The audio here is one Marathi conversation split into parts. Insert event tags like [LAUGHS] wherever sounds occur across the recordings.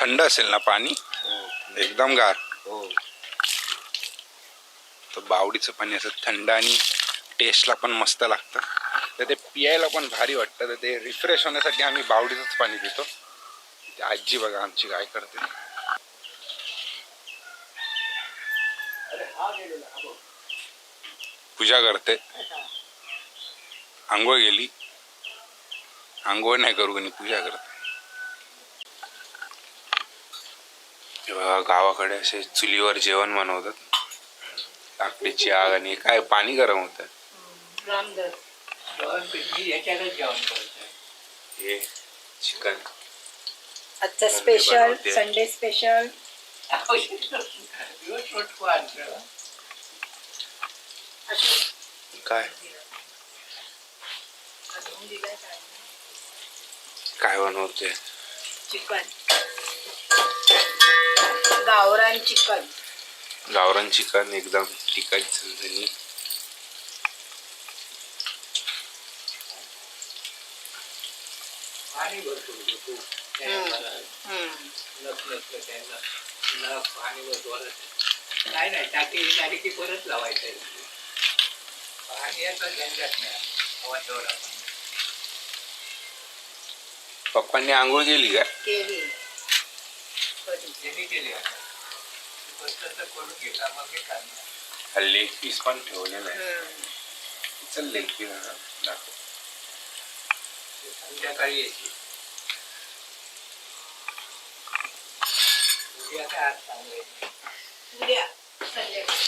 थंड असेल ना पाणी? एकदम गार. हो. तर बावडीचं पाणी असं थंड आणि टेस्टला पण मस्त लागतं. तर ते पियायला पण भारी वाटतं. तर ते रिफ्रेश होण्यासाठी आम्ही बावडीचंच पाणी पितो. ती आजी बघा आमची काय करते. पूजा करते. आंघोळ गेली. आंघोळ नाही करू कोणी पूजा करते हे बघा गावाकडे असे चुलीवर जेवण बनवतात. लाकडीची आग आणि काय पाणी गरम होत. हे चिकन. आजचा स्पेशल. संडे स्पेशल काय? काय बनवते? चिकन गावरान चिकन. गावरान चिकन एकदम तिखट झणझणी पाणी भरपूर त्यांना पाणी भरपूर. नाही नाही टाकी झाली की परत लावायचं. पाणी आता झंझट नाही. पप्पांनी आंघोळ केली का? केली. त्यांनी केली करून घेतला मग मी करणार हा लेग पीस पण ठेवलेला आहे. चल लेग पीस दाखव. संध्याकाळी यायची उद्या काय आज सांगायचं उद्या संध्याकाळी.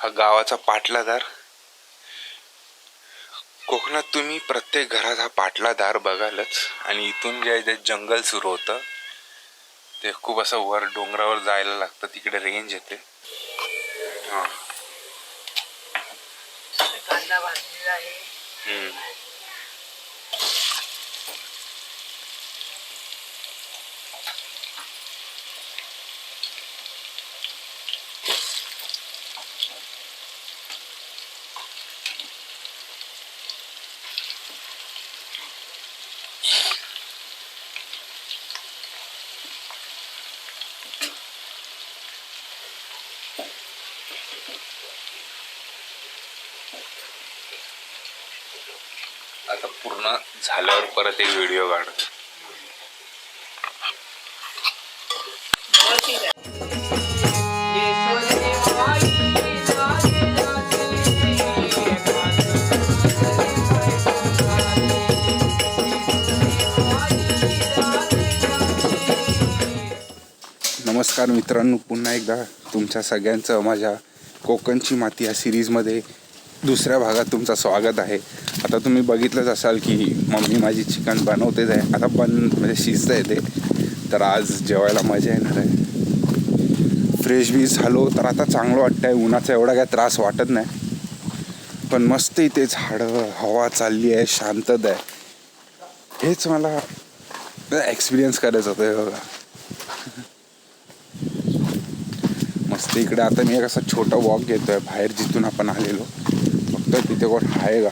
हा गावाचा पाटलादार कोकणात तुम्ही प्रत्येक घरात हा पाटलादार बघालच आणि इथून जे आहे ते जंगल सुरू होतं. ते खूप असं वर डोंगरावर जायला लागतं तिकडे रेंज येते. हा. कांदा भाजलेला आहे. आता पूर्ण झाल्यावर परत एक व्हिडिओ काढ नमस्कार मित्रांनो पुन्हा एकदा तुमच्या सगळ्यांचं माझ्या कोकणची माती या सिरीजमध्ये दुसऱ्या भागात तुमचं स्वागत आहे. आता तुम्ही बघितलंच असाल की मम्मी माझी चिकन बनवतेच आहे आता पण म्हणजे शिजतं आहे ते. तर आज जेवायला मजा येणार आहे. फ्रेश बी झालो तर आता चांगलं वाटतं आहे उन्हाचा एवढा काय त्रास वाटत नाही. पण मस्त इथे झाडं. हवा चालली आहे. शांतता आहे. हेच मला एक्सपिरियन्स करायचं होतं हे बघा. मस्त इकडे आता मी एक असा छोटा वॉक घेतोय. बाहेर जिथून आपण आलेलो. तर तिथे कोण आहे का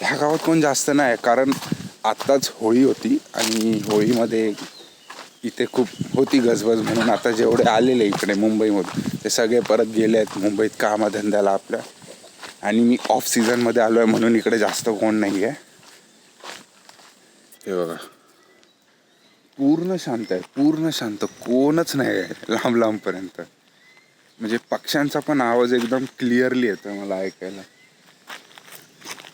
ह्या गावात कोण जास्त नाही कारण आत्ताच होळी होती आणि होळीमध्ये इथे खूप होती गजबज म्हणून आता जेवढे आलेले इकडे मुंबईमधून ते सगळे परत गेले आहेत मुंबईत कामाधंद्याला आपल्या आणि मी ऑफ सीझनमध्ये आलो आहे म्हणून इकडे जास्त कोण नाही आहे हे बघा पूर्ण शांत आहे पूर्ण शांत कोणच नाही आहे लांब लांबपर्यंत म्हणजे पक्ष्यांचा पण आवाज एकदम क्लिअरली येतो मला ऐकायला.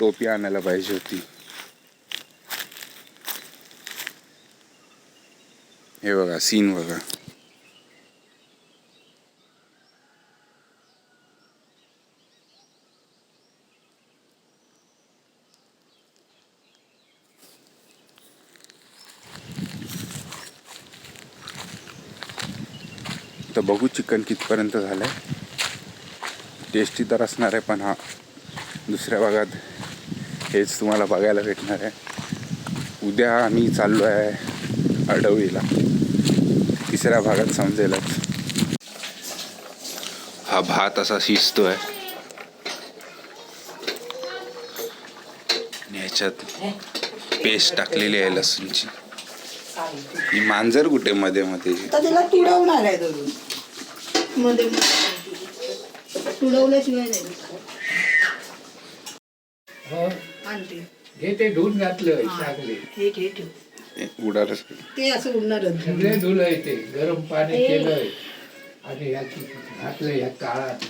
टोपी आणायला पाहिजे होती. हे बघा सीन बघा. बघू चिकन कितपर्यंत झालं आहे टेस्टी तर असणार आहे पण हा दुसऱ्या भागात हेच तुम्हाला बघायला भेटणार आहे. उद्या आम्ही चाललो आहे अडवळीला तिसऱ्या भागात समजेलच. हा भात असा शिजतो आहे ह्याच्यात पेस्ट टाकलेली आहे लसूणची. ही मांजर कुठे मध्ये मध्ये तिला तुडवणार आहे मध्ये तुडवल्याशिवाय नाही. हो. आणते. हे ते धुवून घातलं चांगले. हे घे ठेव. उडारच ते असं उडणारच सगळे धुलंय ते. गरम पाणी केलंय. आणि ह्याची घातलं ह्या काळात.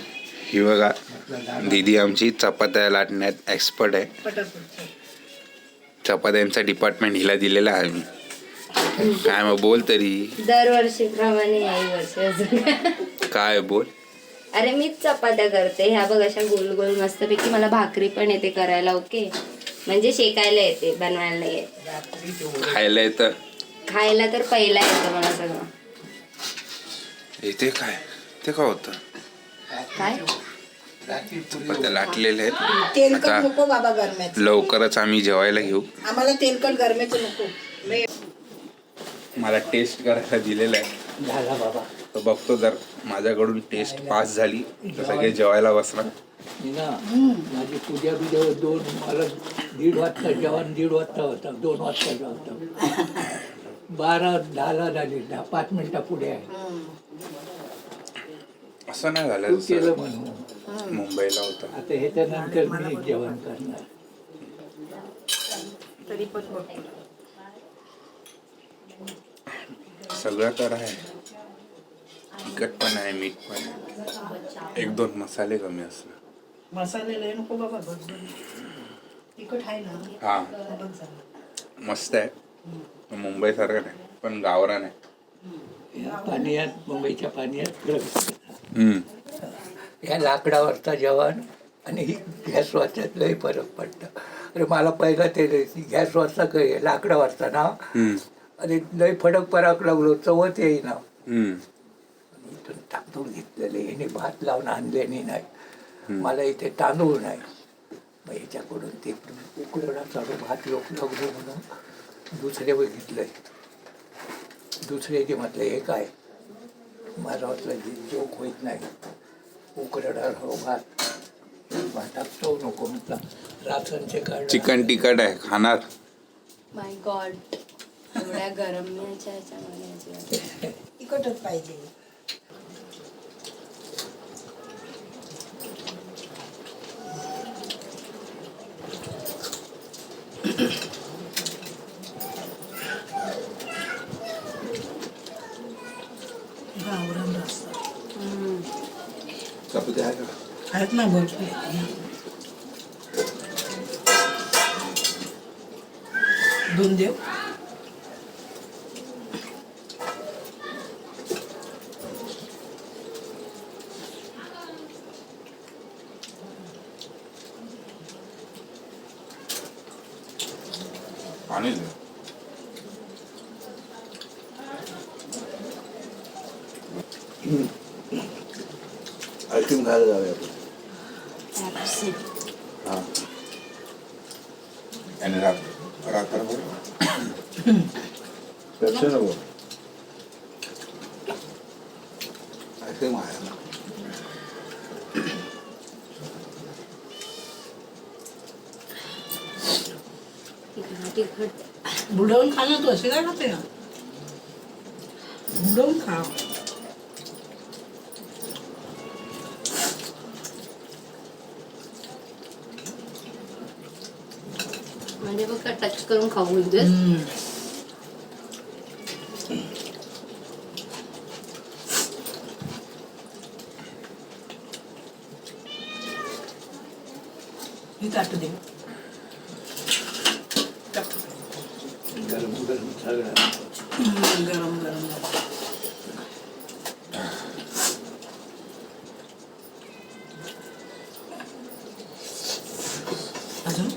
ही बघा दादा आमची चपात्या लाटण्यात एक्सपर्ट आहे. चपात्यांचा डिपार्टमेंट हिला दिलेला आहे. मी [LAUGHS] काय मग बोल तरी. दरवर्षीप्रमाणे याही वर्षी अजून. काय बोल. अरे मीच चपात्या करते. ह्या बघ अशा गोल गोल मस्तपैकी मला भाकरी पण येते करायला ओके? म्हणजे शेकायला येते बनवायला नाही येत. खायला येतं. खायला तर पहिला येतं मला सगळं. इथे काय? ते काय होतं? काय? चपात्या लाटलेल्या आहेत. तेलकट आता नको बाबा गरम्याचं. लवकरच आम्ही जेवायला घेऊ. आम्हाला तेलकट गरम्याचं नको. मला टेस्ट करायला दिलेलं आहे. झाला बाबा. तर बघतो जर माझ्याकडून टेस्ट पास झाली तर सगळे जेवायला बसणार. मी ना माझी पूजा बिजा दोन मला दीड वाजता जेवण दीड वाजता होता दोन वाजता जेवता बारा दहाला झाली दहा पाच मिनिटा पुढे आहे. असं नाही झालं तू केलं जसं म्हणून. मुंबईला होतं. आता ह्याच्यानंतर मी जेवण करणार. तरी पण. सगळं तर आहे. तिखट पण आहे मीठ पण आहे. एक दोन मसाले कमी असणार मसाले लय नको बाबा बघ तिखट आहे ना हा. बघ. मस्त आहे. मुंबई सारखं नाही पण गावरान आहे. या पाण्यात मुंबईच्या पाण्यात प्रवेश हम्म. या लाकडावरचा जेवण आणि ही गॅसवरच्यात लई फरक पडतं. अरे मला पहिलं ते गॅसवरचा काही लाकडावरचा ना हम्म. अरे लई फरक पराक लागलो चवत येईना. हम्म. इथून तांदूळ घेतलेले याने भात लावून आणलेने नाही. मला इथे तांदूळ नाही. मग याच्याकडून ते उकळणा चालू भात लोक लागलो म्हणून दुसरे बघितलंय दुसरे जे म्हटलं हे काय? माझा वाटलं जे जोक होत नाही. उकळणार हो भात. भातात चव नको म्हटलं. राखणचे काढ चिकन तिखट आहे खाणार. माय गॉड एवढ्या गरमण्याच्या ह्याच्यामध्ये अजिबात. तिखटच पाहिजे गावरान रस्सा हम्म. चपाती आहे का? आहेत ना भरपूर दोन देव पाणी दे. आईस्क्रीम खायला जाऊया आपण Pepsi. हा आणि रात रात्रभर पेप्सी नको आईस्क्रीम आहे ना तिखट तिखट बुडवून खा ना तू असे काय खाते ना बुडवून खा म्हणजे फक्त टच करून खाऊ देस ही ताट दे टाक. गरम गरम सगळं हम्म, गरम गरम अजून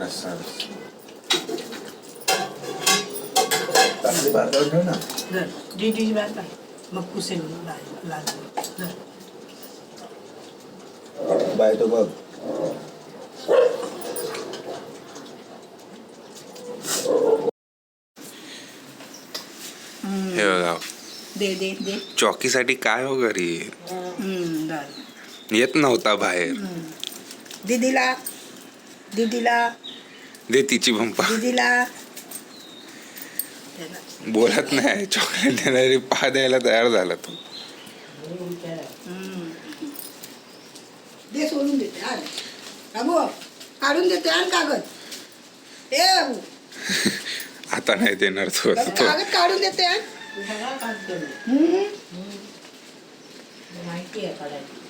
रस्सा ठेव ना जर मग जर बाय तो बघ हे बघा दे दे दे चॉकीसाठी काय हो घरी हम्म. येत नव्हता बाहेर. दीदीला दीदीला दे तिची पंपा दीदीला बोलत नाही. चॉकलेट देणारी पहा द्यायला तयार झाला तो. दे सोडून देते आण. बाबू काढून देते आण कागद. ए बाबू [LAUGHS] आता नाही देणार तो तो. कागद काढून देते आण. हम्म. माहिती आहे काढायची.